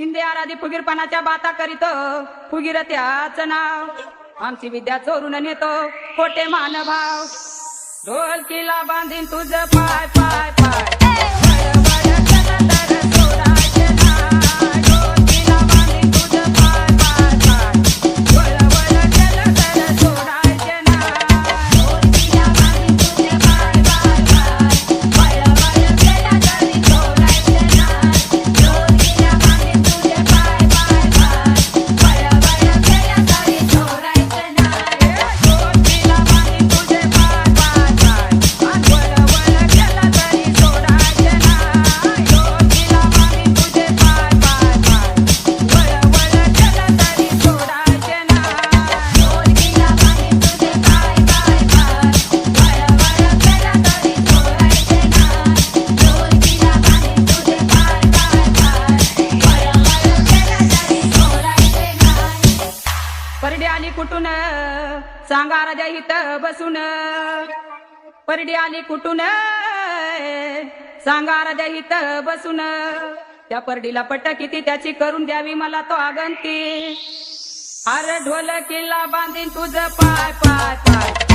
शिंदे आराधी फुगीरपणाच्या बाता करीत फुगीर त्याच नाव. आमची विद्या चोरून नेतो खोटे मानभाव. ढोलकीला बांधीन तुझ पाय पाय पाय. कुठून? सांगा राजा हित बसून. परडी आली कुठून? सांगा राजा हित बसून. त्या परडीला पट किती त्याची करून द्यावी मला तो आगंती. अरे ढोल किल्ला बांधीन तुझ पाय पाय पाय.